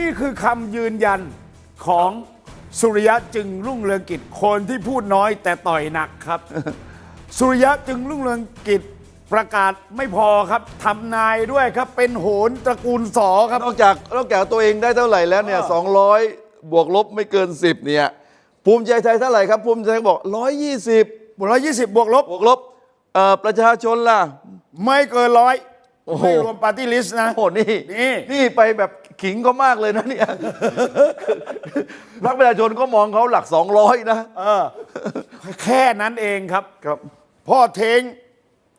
นี่คือคำยืนยันของสุริยะจึงรุ่งเรืองกิจคนที่พูดน้อยแต่ต่อยหนักครับ สุริยะจึงรุ่งเรืองกิจประกาศไม่พอครับทำนายด้วยครับ เป็นโหนตระกูลสอครับ นอกจากนอกจากตัวเองได้เท่าไหร่แล้วเนี่ยเออสองร้อยบวกลบไม่เกิน 10เนี่ยภูมิใจไทยเท่าไหร่ครับภูมิใจไทยบอก 120 บวกร้อยยี่สิบบวกลบ บวกลบเอ่อประชาชนล่ะ ไม่เกินร้อยโอ้โห ไม่รวมปาร์ตี้ลิสต์นะ โอ้โหนี่นี่ นี่ไปแบบ ขิงเขามากเลยนะเนี่ยพรรคประชาชนก็มองเขาหลัก200นะ เออ แค่นั้นเองครับ ครับ พ่อเทง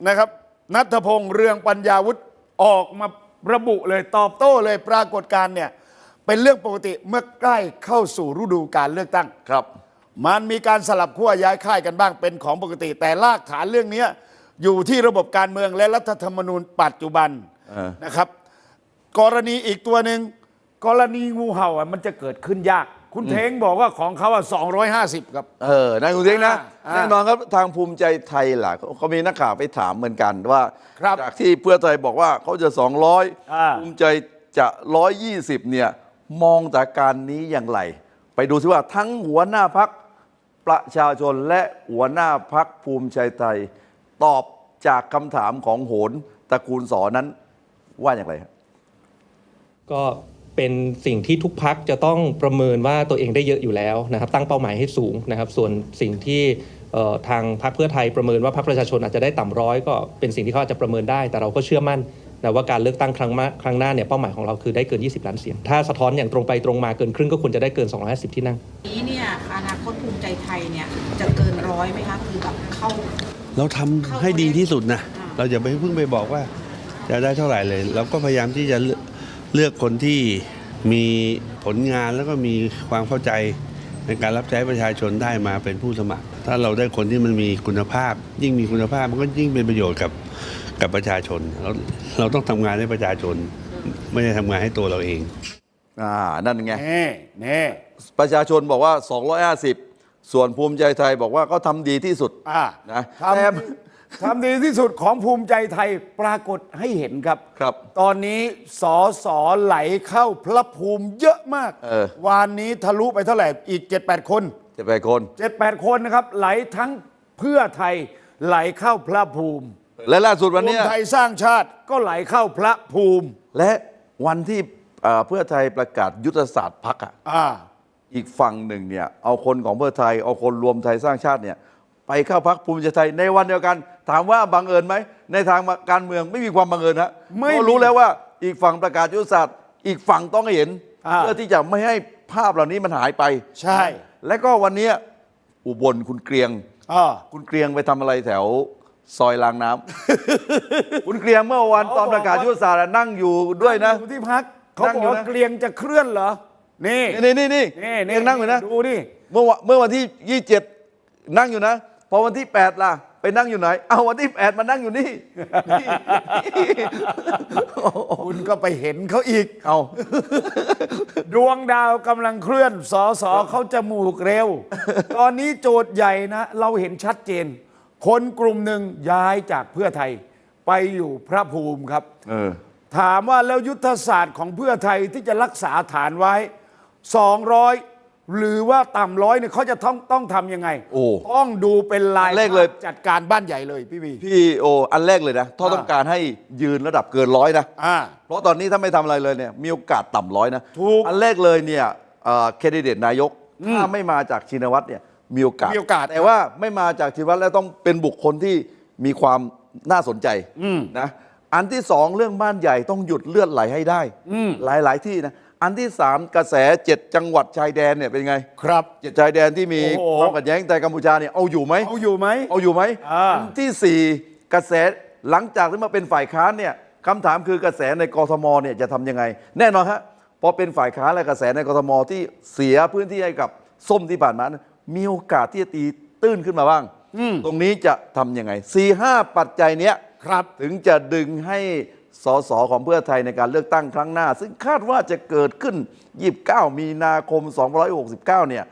นะครับ นัทพงษ์เรืองปัญญาวุฒิออกมาระบุเลยตอบโต้เลยปรากฏการณ์เนี่ย เป็นเรื่องปกติเมื่อใกล้เข้าสู่ฤดูการเลือกตั้ง ครับ มันมีการสลับขั้วย้ายค่ายกันบ้างเป็นของปกติ แต่รากฐานเรื่องเนี้ยอยู่ที่ระบบการเมืองและรัฐธรรมนูญปัจจุบันเออ นะครับ กรณีอีกตัวหนึ่ง กรณีงูเห่าอะมันจะเกิดขึ้นยาก คุณเทงบอกว่าของเขาอะ250ครับ เออนายคุณเทงนะอ่าแน่นอนครับทางภูมิใจไทยล่ะเขาเขามีนักข่าวไปถามเหมือนกันว่าครับจากที่เพื่อไทยบอกว่าเขาจะ อ่า 200 ภูมิใจจะ 120 เนี่ย มองสถานการณ์นี้อย่างไร ไปดูซิว่าทั้งหัวหน้าพักประชาชนและหัวหน้าพักภูมิใจไทย ตอบจากคำถามของโหนตระกูลสอนั้นว่าอย่างไรครับ ก็ เป็นสิ่งที่ทุกพักจะต้องประเมินว่าตัวเองได้เยอะอยู่แล้วนะครับ ตั้งเป้าหมายให้สูงนะครับ ส่วนสิ่งที่เอ่อทางพรรคเพื่อไทยประเมินว่าพรรคประชาชนอาจจะได้ต่ำร้อยก็เป็นสิ่งที่เขาอาจจะประเมินได้ แต่เราก็เชื่อมั่นนะว่าการเลือกตั้งครั้งมาครั้งหน้าเนี่ยเป้าหมายของเราคือได้เกิน 20 ล้านเสียง ถ้าสะท้อนอย่างตรงไปตรงมาเกินครึ่งก็ควรจะได้เกิน 250 ที่นั่ง นี้เนี่ยอนาคตภูมิใจไทยเนี่ยจะเกินร้อยไหมคะคือแบบเข้า เราทำให้ดีที่สุดนะอ่าเราอย่าไปเพิ่งไปบอกว่าจะได้เท่าไหร่เลย เราก็พยายามที่จะ เลือกเลือกคนที่มีผลงานแล้วก็มีความเข้าใจในการรับใช้ประชาชนได้มาเป็นผู้สมัคร ถ้าเราได้คนที่มันมีคุณภาพ ยิ่งมีคุณภาพมันก็ยิ่งเป็นประโยชน์กับกับประชาชน เราเราต้องทำงานให้ประชาชน ไม่ได้ทำงานให้ตัวเราเอง อ่า นั่นไงแน่แน่ประชาชนบอกว่า 250 ส่วนภูมิใจไทยบอกว่าเขาทำดีที่สุดอ่านะทำแต่ ทำดีที่สุดของภูมิใจไทยปรากฏให้เห็นครับ ครับ ตอนนี้สอสอไหลเข้าพระภูมิเยอะมาก เออ วานนี้ทะลุไปเท่าไหร่อีก 7-8 คนจะไปคน 7-8 คนนะครับ ไหลทั้งเพื่อไทยไหลเข้าพระภูมิและล่าสุดวันรวเนี้มยไทยสร้างชาติก็ไหลเข้าพระภูมิและวันที่เอ่อเพื่อไทยประกาศยุทธศาสตร์พักอะ อ่า อีกฝั่งหนึ่งเนี่ยเอาคนของเพื่อไทยเอาคนรวมไทยสร้างชาติเนี่ย ไปเข้าพักภูมิใจไทยในวันเดียวกัน ถามว่าบังเอิญไหม ในทางการเมืองไม่มีความบังเอิญฮะไม่มีเพราะรู้แล้วว่าอีกฝั่งประกาศยุทธศาสตร์ อีกฝั่งต้องให้เห็น อ่า เพื่อที่จะไม่ให้ภาพเหล่านี้มันหายไป ใช่และก็วันเนี้ยอุบลคุณเกรียง อ่า คุณเกรียงไปทำอะไรแถวซอยรางน้ำ คุณเกรียงเมื่อวันตอนประกาศยุทธศาสตร์อะนั่งอยู่ด้วยนะ อยู่ที่พักเขานั่งบออยู่กว่านะ เกลียงจะเคลื่อนเหรอ นี่นี่นี่นี่นี่เกรียงนั่งอยู่นะ ดูนี่เมื่อวันเมื่อวันที่ 27 นั่งอยู่นะ พอวันที่ 8 ล่ะ ไปนั่งอยู่ไหน เอาวันที่ 8 มานั่งอยู่นี่นี่คุณก็ไปเห็นเขาอีก เอาดวงดาวกำลังเคลื่อนสอสอเขาจมูกเร็ว ตอนนี้โจทย์ใหญ่นะ เราเห็นชัดเจน คนกลุ่มหนึ่งย้ายจากเพื่อไทย ไปอยู่พระภูมิครับ เออ ถามว่าแล้วยุทธศาสตร์ของเพื่อไทยที่จะรักษาฐานไว้200 หรือว่าต่ำร้อยเนี่ยเขาจะต้องต้องทำยังไงโอ้ต้องดูเป็นลายเลขเลย จัดการบ้านใหญ่เลยพี่บีพี่โออันแรกเลยนะถ้าอ่าต้องการให้ยืนระดับเกินร้อยนะ อ่า เพราะตอนนี้ถ้าไม่ทำอะไรเลยเนี่ยมีโอกาสต่ำร้อยนะ ถูกอันแรกเลยเนี่ยแคนดิเดตนายก ถ้าไม่มาจากชินวัตรเนี่ยมีโอกาสมีโอกาสแต่ว่าไม่มาจากชินวัตรแล้วต้องเป็นบุคคลที่มีความน่าสนใจนะอันที่สองเรื่องบ้านใหญ่ต้องหยุดเลือดไหลให้ได้ หลายหลายๆที่นะ อันที่สามกระแสเจ็ดจังหวัดชายแดนเนี่ยเป็นไงครับ เจ็ดชายแดนที่มีโอ้โห ความขัดแย้งไทยกัมพูชาเนี่ยเอาอยู่ไหมเอาอยู่ไหม เอาอยู่ไหมอ่าอันที่สี่กระแสหลังจากที่มาเป็นฝ่ายค้านเนี่ยคำถามคือกระแสในกทมเนี่ยจะทำยังไง แน่นอนฮะพอเป็นฝ่ายค้านและกระแสในกทมที่เสียพื้นที่ให้กับส้มที่ผ่านมานะมีโอกาสที่จะตีตื้นขึ้นมาบ้าง ตรงนี้จะทำยังไงสี่ห้าปัจจัยเนี้ย ครับ ถึงจะดึงให้ สสของเพื่อไทยในการเลือกตั้งครั้งหน้า ซึ่งคาดว่าจะเกิดขึ้น 29 มีนาคม 269 เนี่ย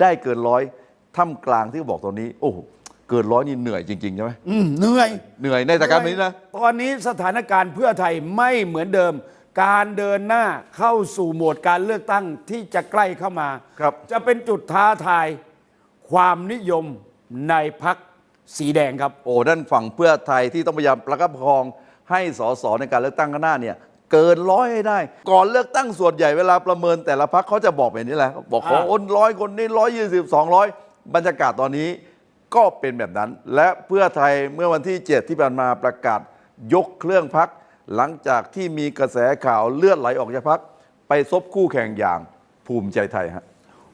ได้เกินร้อยท่ามกลางที่บอกตอนนี้ โอ้โหเกินร้อยนี่เหนื่อยจริง ๆ ใช่ไหมอืมเหนื่อย เหนื่อยในสถานการณ์นี้นะ ตอนนี้สถานการณ์เพื่อไทยไม่เหมือนเดิม การเดินหน้าเข้าสู่โหมดการเลือกตั้งที่จะใกล้เข้ามาครับ จะเป็นจุดท้าทายความนิยมในพักสีแดงครับ โอ้นั่นฝั่งเพื่อไทยที่ต้องพยายามประคับประคอง ให้สสในการเลือกตั้งข้างหน้าเนี่ยเกินร้อยให้ได้ ก่อนเลือกตั้งส่วนใหญ่เวลาประเมินแต่ละพักเขาจะบอกแบบนี้แหละ บอกขออ่าโอนร้อยคนนี้ร้อยยี่สิบสองร้อยบรรยากาศตอนนี้ก็เป็นแบบนั้น และเพื่อไทยเมื่อวันที่ 7 ที่ผ่านมาประกาศยกเครื่องพัก หลังจากที่มีกระแสข่าวเลือดไหลออกจากพัก ไปซบคู่แข่งอย่างภูมิใจไทยฮะ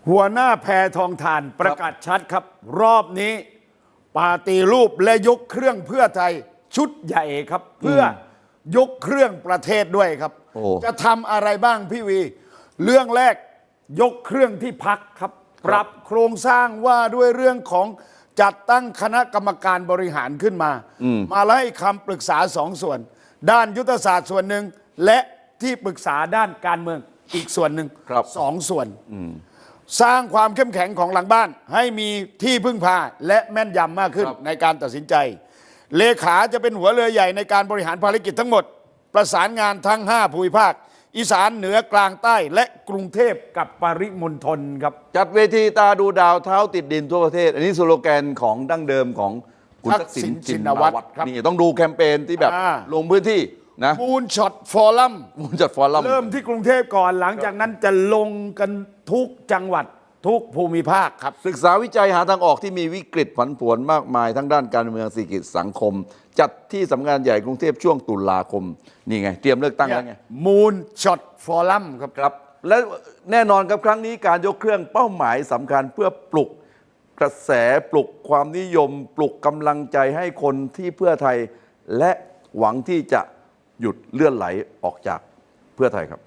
หัวหน้าแพทองทานประกาศชัดครับ รอบนี้ปาฏิรูปและยกเครื่องเพื่อไทย ชุดใหญ่ครับ เพื่อยกเครื่องประเทศด้วยครับ โอ้ จะทำอะไรบ้างพี่วี เรื่องแรกยกเครื่องที่พักครับ ปรับโครงสร้างว่าด้วยเรื่องของจัดตั้งคณะกรรมการบริหารขึ้นมา มาแล้วให้คำปรึกษาสองส่วน ด้านยุทธศาสตร์ส่วนหนึ่ง และที่ปรึกษาด้านการเมืองอีกส่วนหนึ่งครับ สองส่วน สร้างความเข้มแข็งของหลังบ้าน ให้มีที่พึ่งพาและแม่นยำมากขึ้นครับ ในการตัดสินใจ เลขาจะเป็นหัวเรือใหญ่ในการบริหารภารกิจทั้งหมด ประสานงานทั้ง 5 ภูมิภาค อีสานเหนือกลางใต้และกรุงเทพกับปริมณฑลครับ จัดเวทีตาดูดาวเท้าติดดินทั่วประเทศ อันนี้สโลแกนของดั้งเดิมของคุณทักษิณทักษิณชินชินวัวัตตรรครับนี่ต้องดูแคมเปญที่แบบอ่า ลงพื้นที่นะมูลช็อตฟอรัม มูลจัดฟอรัม เริ่มที่กรุงเทพก่อนหลังจากนั้นจะลงกันทุกจังหวัด ทุกภูมิภาคครับ ศึกษาวิจัยหาทางออกที่มีวิกฤตผันผวนมากมายทั้งด้านการเมืองเศรษฐกิจสังคม จัดที่สำนักงานใหญ่กรุงเทพช่วงตุลาคม นี่ไง เตรียมเลือกตั้งแล้วไง มูลช็อตฟอรัมครับ ครับ และแน่นอนครับครั้งนี้การยกเครื่องเป้าหมายสำคัญเพื่อปลุกกระแสปลุกความนิยม ปลุกกำลังใจให้คนที่เพื่อไทย และหวังที่จะหยุดเลื่อนไหลออกจากเพื่อไทยครับ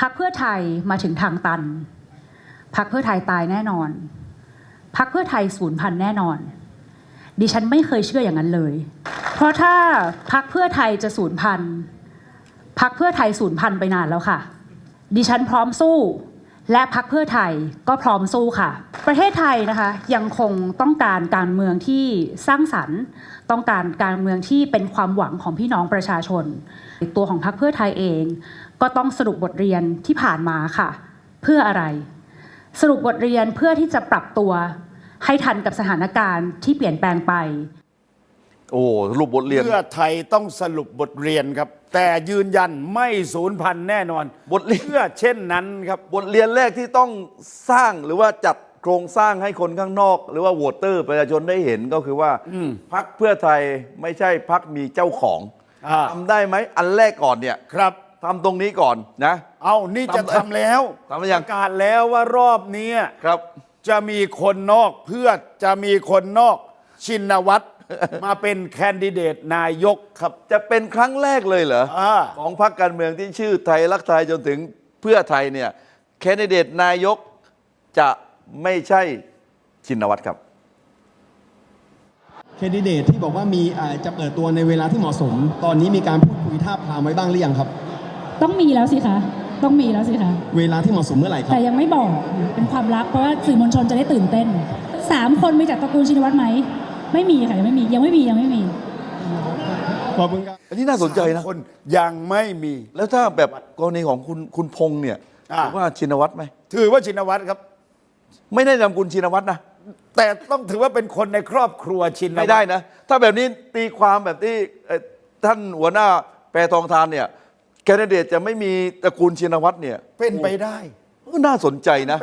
พักเพื่อไทยมาถึงทางตัน พักเพื่อไทยตายแน่นอน พักเพื่อไทยสูญพันธุ์แน่นอน ดิฉันไม่เคยเชื่ออย่างนั้นเลย เพราะถ้าพักเพื่อไทยจะสูญพันธุ์พักเพื่อไทยสูญพันธุ์ไปนานแล้วค่ะ ดิฉันพร้อมสู้และพักเพื่อไทยก็พร้อมสู้ค่ะ ประเทศไทยนะคะยังคงต้องการการเมืองที่สร้างสรรค์ ต้องการการเมืองที่เป็นความหวังของพี่น้องประชาชน ตัวของพรรคเพื่อไทยเอง ก็ต้องสรุปบทเรียนที่ผ่านมาค่ะ เพื่ออะไร สรุปบทเรียนเพื่อที่จะปรับตัวให้ทันกับสถานการณ์ที่เปลี่ยนแปลงไป โอ้รูปบทเรียน เพื่อไทยต้องสรุปบทเรียนครับ แต่ยืนยันไม่สูญพันธุ์แน่นอนบทเรียน เพื่อเช่นนั้นครับ บทเรียนแรกที่ต้องสร้างหรือว่าจัดโครงสร้างให้คนข้างนอก หรือว่าโหวตเตอร์ประชาชนได้เห็นก็คือว่าพักเพื่อไทยไม่ใช่พักมีเจ้าของอ่า ทำได้ไหมอันแรกก่อนเนี่ย ครับ ทำตรงนี้ก่อนนะ เอานี่จะทำทำแล้วทำหรือยัง ประกาศแล้วว่ารอบนี้ครับ จะมีคนนอกเพื่อจะมีคนนอกชินวัตร มาเป็นแคนดิเดตนายกครับ จะเป็นครั้งแรกเลยเหรออ่า ของพรรคการเมืองที่ชื่อไทยรักไทยจนถึงเพื่อไทยเนี่ยแคนดิเดตนายกจะไม่ใช่ชินวัตรครับ แคนดิเดตที่บอกว่ามีอ่าจะเปิดตัวในเวลาที่เหมาะสม ตอนนี้มีการพูดคุยท่าบทามไว้บ้างหรือยังครับ ต้องมีแล้วสิคะ ต้องมีแล้วสิคะ เวลาที่เหมาะสมเมื่อไหร่ครับ แต่ยังไม่บอกเป็นความลับเพราะว่าสื่อมวลชนจะได้ตื่นเต้นสามคนมีจากตระกูลชินวัตรไหม ไม่มีค่ะยังไม่มียังไม่มียังไม่มี ขอบคุณครับ อันนี้น่าสนใจนะคนยังไม่มี แล้วถ้าแบบกรณีของคุณคุณพงษ์เนี่ยอ่า ถือว่าชินวัตรไหม ถือว่าชินวัตรครับ ไม่ได้นำคุณชินวัตรนะ แต่ต้องถือว่าเป็นคนในครอบครัวชินวัตร ไม่ได้นะ ถ้าแบบนี้ตีความแบบที่เอ่อท่านหัวหน้าแปรทองทานเนี่ย แคนดิเดตจะไม่มีตระกูลชินวัตรเนี่ยเป็นไปได้ก็น่าสนใจนะ